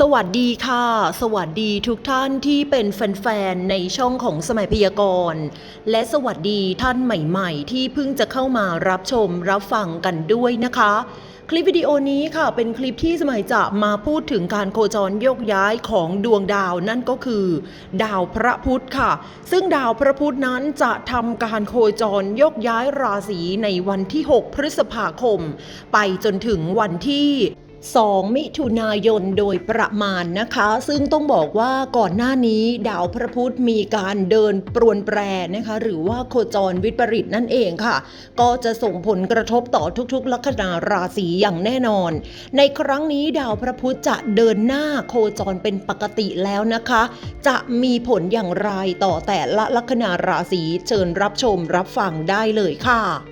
สวัสดีค่ะ สวัสดีทุกท่านที่เป็นแฟนๆ ในช่องของสมัยพยากรณ์ และสวัสดีท่านใหม่ๆ ที่เพิ่งจะเข้ามารับชมรับฟังกันด้วยนะคะ คลิปวิดีโอนี้ค่ะเป็นคลิปที่สมัยจะมาพูดถึงการโคจรโยกย้ายของดวงดาวนั่นก็คือ ดาวพระพุธค่ะ ซึ่งดาวพระพุธนั้นจะทำการโคจรโยกย้ายราศีในวันที่ 6 พฤษภาคม ไปจนถึงวันที่ 2 มิถุนายนโดยประมาณนะคะ ซึ่งต้องบอกว่าก่อนหน้านี้ดาวพระพุธมีการเดินปรวนแปรนะคะ หรือว่าโคจรวิปริตนั่นเองค่ะ ก็จะส่งผลกระทบต่อทุกๆ ลัคนาราศีอย่างแน่นอน ในครั้งนี้ดาวพระพุธจะเดินหน้าโคจรเป็นปกติแล้วนะคะ จะมีผลอย่างไรต่อแต่ละลัคนาราศีเชิญรับชมรับฟังได้เลยค่ะ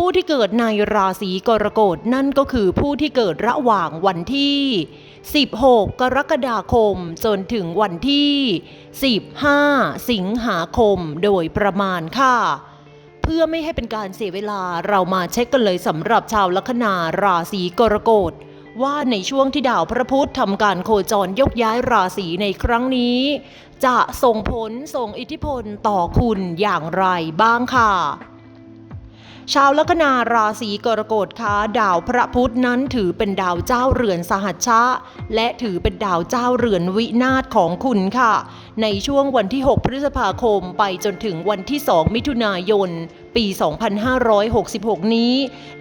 ผู้ที่เกิดในราศีกรกฎนั่นก็คือผู้ที่เกิดระหว่างวันที่ 16 กรกฎาคมจนถึงวันที่ 15 สิงหาคมโดยประมาณค่ะ เพื่อไม่ให้เป็นการเสียเวลาเรามาเช็คกันเลยสำหรับชาวลัคนาราศีกรกฎว่าในช่วงที่ดาวพระพุธทำการโคจรยกย้ายราศีในครั้งนี้ จะส่งผลส่งอิทธิพลต่อคุณอย่างไรบ้างค่ะ ชาวลัคนาราศีกรกฎคะดาวพระพุธนั้นถือเป็นดาวเจ้าเรือนสหัชชะ และถือเป็นดาวเจ้าเรือนวินาศของคุณค่ะ ในช่วงวันที่ 6 พฤษภาคมไปจนถึงวันที่ 2 มิถุนายน ปี 2566 นี้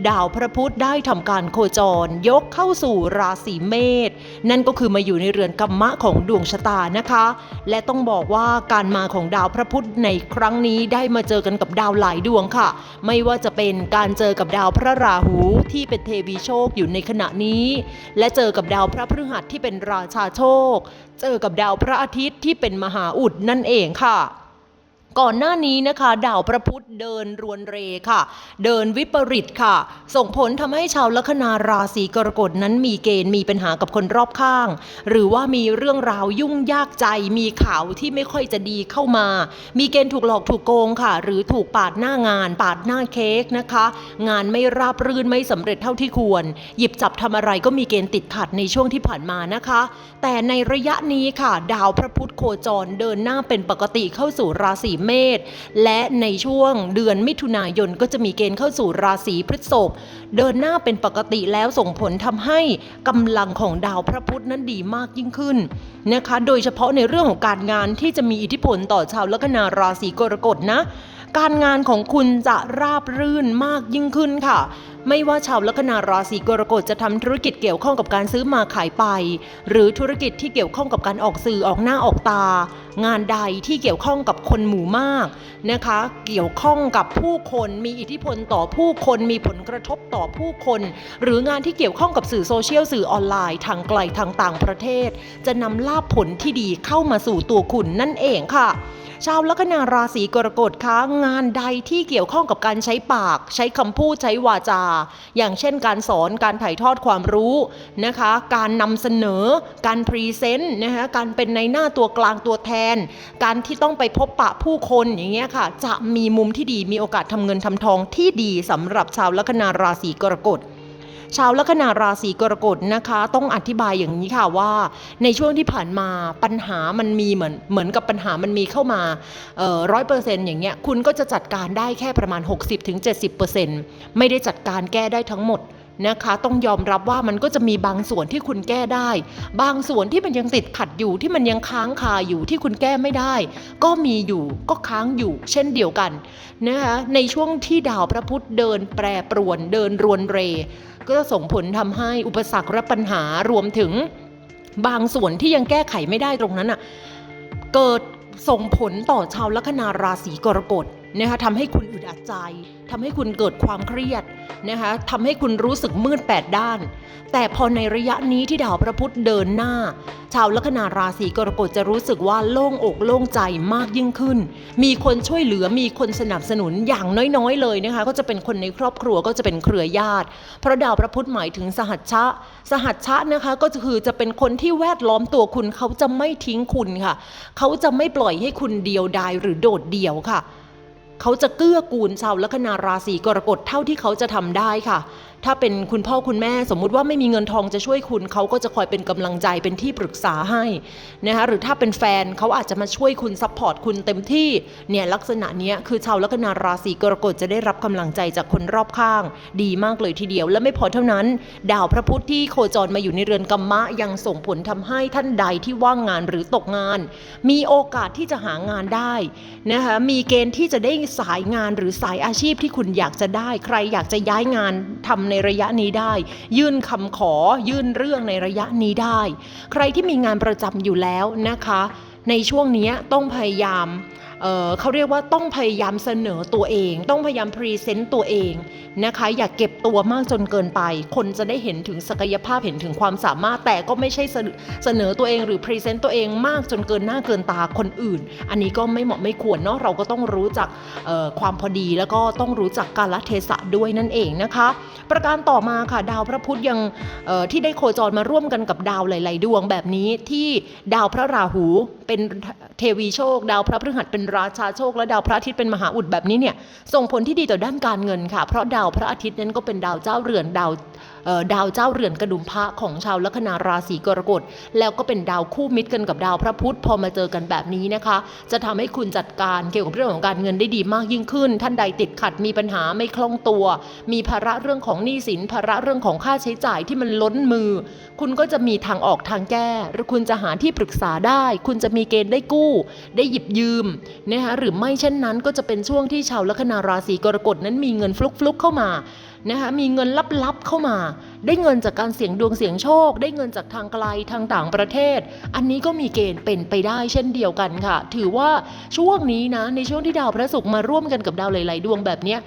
ดาวพระพุธได้ทำการโคจรยกเข้าสู่ราศีเมษนั่นก็คือมาอยู่ในเรือนกัมมะของดวงชะตานะคะ และต้องบอกว่าการมาของดาวพระพุธในครั้งนี้ได้มาเจอกันกับดาวหลายดวงค่ะ ไม่ว่าจะเป็นการเจอกับดาวพระราหูที่เป็นเทวีโชคอยู่ในขณะนี้ และเจอกับดาวพระพฤหัสที่เป็นราชาโชค เจอกับดาวพระอาทิตย์ที่เป็นมหาอุดนั่นเองค่ะ ก่อนหน้านี้นะคะ ดาวพระพุธเดินรวนเรค่ะ เดินวิปริตค่ะ ส่งผลทำให้ชาวลัคนาราศีกรกฎนั้นมีเกณฑ์มีปัญหากับคนรอบข้าง หรือว่ามีเรื่องราวยุ่งยากใจ มีข่าวที่ไม่ค่อยจะดีเข้ามา มีเกณฑ์ถูกหลอกถูกโกงค่ะ หรือถูกปาดหน้างาน ปาดหน้าเค้กนะคะ งานไม่ราบรื่นไม่สำเร็จเท่าที่ควร หยิบจับทำอะไรก็มีเกณฑ์ติดขัดในช่วงที่ผ่านมานะคะ แต่ในระยะนี้ค่ะ ดาวพระพุธโคจรเดินหน้าเป็นปกติเข้าสู่ราศีเมษและในช่วงเดือนมิถุนายนก็จะมีเกณฑ์เข้าสู่ราศีพฤษภเดินหน้าเป็นปกติแล้วส่งผลทำให้กำลังของดาวพระพุธนั้นดีมากยิ่งขึ้นนะคะ โดยเฉพาะในเรื่องของการงานที่จะมีอิทธิพลต่อชาวลัคนาราศีกรกฎนะ การงานของคุณจะราบรื่นมากยิ่งขึ้นค่ะ ไม่ว่าชาวลัคนาราศีกรกฎจะทำธุรกิจเกี่ยวข้องกับการซื้อมาขายไป หรือธุรกิจที่เกี่ยวข้องกับการออกสื่อออกหน้าออกตา งานใดที่เกี่ยวข้องกับคนหมู่มากนะคะ เกี่ยวข้องกับผู้คนมีอิทธิพลต่อผู้คนมีผลกระทบต่อผู้คน หรืองานที่เกี่ยวข้องกับสื่อโซเชียลสื่อออนไลน์ทางไกลทางต่างประเทศ จะนำลาภผลที่ดีเข้ามาสู่ตัวคุณนั่นเองค่ะ ชาวลัคนาราศีกรกฎคะงานใดที่เกี่ยวข้องกับการใช้ปาก ใช้คำพูดใช้วาจา อย่างเช่นการสอนการถ่ายทอดความรู้นะคะ การนำเสนอ การพรีเซนต์นะคะการเป็นในหน้าตัวกลางตัวแทน การที่ต้องไปพบปะผู้คนอย่างเงี้ยค่ะ จะมีมุมที่ดีมีโอกาสทำเงินทำทองที่ดีสำหรับชาวลัคนาราศีกรกฎ ชาวลัคนาราศีกรกฎนะคะ ต้องอธิบายอย่างนี้ค่ะว่า ในช่วงที่ผ่านมาปัญหามันมีเหมือนเหมือนกับปัญหามันมีเข้ามาร้อยเปอร์เซ็นต์อย่างเงี้ยคุณก็จะจัดการได้แค่ประมาณ 60-70%ไม่ได้จัดการแก้ได้ทั้งหมดนะคะต้องยอมรับว่ามันก็จะมีบางส่วนที่คุณแก้ได้ บางส่วนที่มันยังติดขัดอยู่ที่มันยังค้างคาอยู่ที่คุณแก้ไม่ได้ ก็มีอยู่ก็ค้างอยู่ เช่นเดียวกันนะคะในช่วงที่ดาวพระพุธเดินแปรปรวนเดินรวนเร ก็จะส่งผลทำให้อุปสรรคและปัญหารวมถึงบางส่วนที่ยังแก้ไขไม่ได้ตรงนั้นอะเกิดส่งผลต่อชาวลัคนาราศีกรกฎ นะคะทำให้คุณอึดอัดใจทำให้คุณเกิดความเครียดนะคะทำให้คุณรู้สึกมืดแปดด้าน แต่พอในระยะนี้ที่ดาวพระพุธเดินหน้า ชาวลัคนาราศีกรกฎจะรู้สึกว่าโล่งอกโล่งใจมากยิ่งขึ้น มีคนช่วยเหลือมีคนสนับสนุนอย่างน้อยๆ เลยนะคะก็จะเป็นคนในครอบครัวก็จะเป็นเครือญาติ เพราะดาวพระพุธหมายถึงสหัชชะ สหัชชะนะคะก็คือจะเป็นคนที่แวดล้อมตัวคุณเขาจะไม่ทิ้งคุณค่ะ เขาจะไม่ปล่อยให้คุณเดียวดายหรือโดดเดี่ยวค่ะ เขาจะเกื้อกูลชาวลัคนาราศีกรกฎเท่าที่เขาจะทำได้ค่ะ ถ้าเป็นคุณพ่อคุณแม่สมมุติว่าไม่มีเงินทองจะช่วยคุณเขาก็จะคอยเป็นกำลังใจเป็นที่ปรึกษาให้นะคะหรือถ้าเป็นแฟนเขาอาจจะมาช่วยคุณซัพพอร์ตคุณเต็มที่เนี่ยลักษณะนี้คือชาวลัคนาราศีกรกฎจะได้รับกำลังใจจากคนรอบข้าง ดีมากเลยทีเดียว และไม่พอเท่านั้น ดาวพระพุธที่โคจรมาอยู่ในเรือนกัมมะยังส่งผลทำให้ท่านใดที่ว่างงานหรือตกงาน มีโอกาสที่จะหางานได้นะคะมีเกณฑ์ที่จะได้สายงานหรือสายอาชีพที่คุณอยากจะได้ ใครอยากจะย้ายงานทำในระยะนี้ได้ ยื่นคำขอยื่นเรื่องในระยะนี้ได้ ใครที่มีงานประจำอยู่แล้วนะคะ ในช่วงนี้ต้องพยายาม เเขาเรียกว่าต้องพยายามเสนอตัวเอง ต้องพยายามพรีเซนต์ตัวเองนะคะอย่าเก็บตัวมากจนเกินไป คนจะได้เห็นถึงศักยภาพเห็นถึงความสามารถ แต่ก็ไม่ใช่เสนอตัวเองหรือพรีเซนต์ตัวเองมากจนเกินหน้าเกินตาคนอื่น อันนี้ก็ไม่เหมาะไม่ควรเนาะเราก็ต้องรู้จักความพอดีแล้วก็ต้องรู้จักกาลเทศะด้วยนั่นเองนะคะ ประการต่อมาค่ะดาวพระพุธยังที่ได้โคจรมาร่วมกันกับดาวหลาย ๆ ดวงแบบนี้ที่ดาวพระราหูเป็นเทวีโชค ดาวพระพฤหัสเป็นราชาโชคและดาวพระอาทิตย์เป็นมหาอุดแบบนี้เนี่ยส่งผลที่ดีต่อด้านการเงินค่ะ เพราะดาวพระอาทิตย์นั้นก็เป็นดาวเจ้าเรือนดาว ดาวเจ้าเรือนกระดุมพระของชาวลัคนาราศีกรกฎแล้วก็เป็นดาวคู่มิตรกันกับดาวพระพุธพอมาเจอกันแบบนี้นะคะ จะทำให้คุณจัดการเกี่ยวกับเรื่องของการเงินได้ดีมากยิ่งขึ้น ท่านใดติดขัดมีปัญหาไม่คล่องตัว มีภาระเรื่องของหนี้สินภาระเรื่องของค่าใช้จ่ายที่มันล้นมือ คุณก็จะมีทางออกทางแก้ หรือคุณจะหาที่ปรึกษาได้ คุณจะมีเกณฑ์ได้กู้ ได้หยิบยืมนะคะหรือไม่เช่นนั้นก็จะเป็นช่วงที่ชาวลัคนาราศีกรกฎนั้นมีเงินฟลุกๆเข้ามา นะคะมีเงินลับๆเข้ามา ได้เงินจากการเสี่ยงดวงเสี่ยงโชค ได้เงินจากทางไกลทางต่างประเทศ อันนี้ก็มีเกณฑ์เป็นไปได้เช่นเดียวกันค่ะ ถือว่าช่วงนี้นะในช่วงที่ดาวพระศุกร์มาร่วมกันกับดาวหลาย ๆ ดวงแบบเนี้ย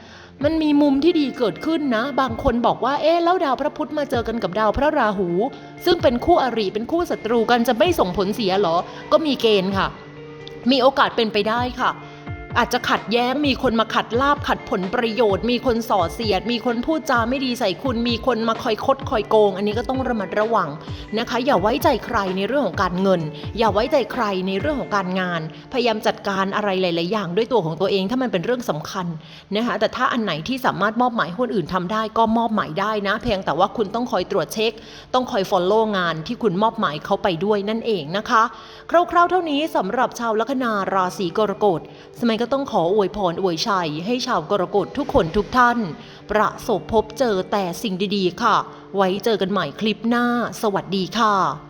มันมีมุมที่ดีเกิดขึ้นนะ บางคนบอกว่า เอ๊ะ แล้วดาวพระพุธมาเจอกันกับดาวพระราหู ซึ่งเป็นคู่อริ เป็นคู่ศัตรูกันจะไม่ส่งผลเสียหรอ ก็มีเกณฑ์ค่ะ มีโอกาสเป็นไปได้ค่ะ อาจจะขัดแย้งมีคนมาขัดลาบขัดผลประโยชน์ มีคนส่อเสียด มีคนพูดจาไม่ดีใส่คุณ มีคนมาคอยคดคอยโกง อันนี้ก็ต้องระมัดระวังนะคะ อย่าไว้ใจใครในเรื่องของการเงิน อย่าไว้ใจใครในเรื่องของการงาน พยายามจัดการอะไรหลาย ๆ อย่างด้วยตัวของตัวเองถ้ามันเป็นเรื่องสำคัญนะคะแต่ถ้าอันไหนที่สามารถมอบหมายคนอื่นทำได้ก็มอบหมายได้นะ เพียงแต่ว่าคุณต้องคอยตรวจเช็ค ต้องคอย follow งานที่คุณมอบหมายเขาไปด้วยนั่นเองนะคะ คร่าว ๆ เท่านี้สำหรับชาวลัคนาราศีกรกฎสมัยก็ต้องขออวยพรอวยชัย ให้ชาวกรกฎทุกคนทุกท่าน ประสบพบเจอแต่สิ่งดีๆ ค่ะ ไว้เจอกันใหม่คลิปหน้า สวัสดีค่ะ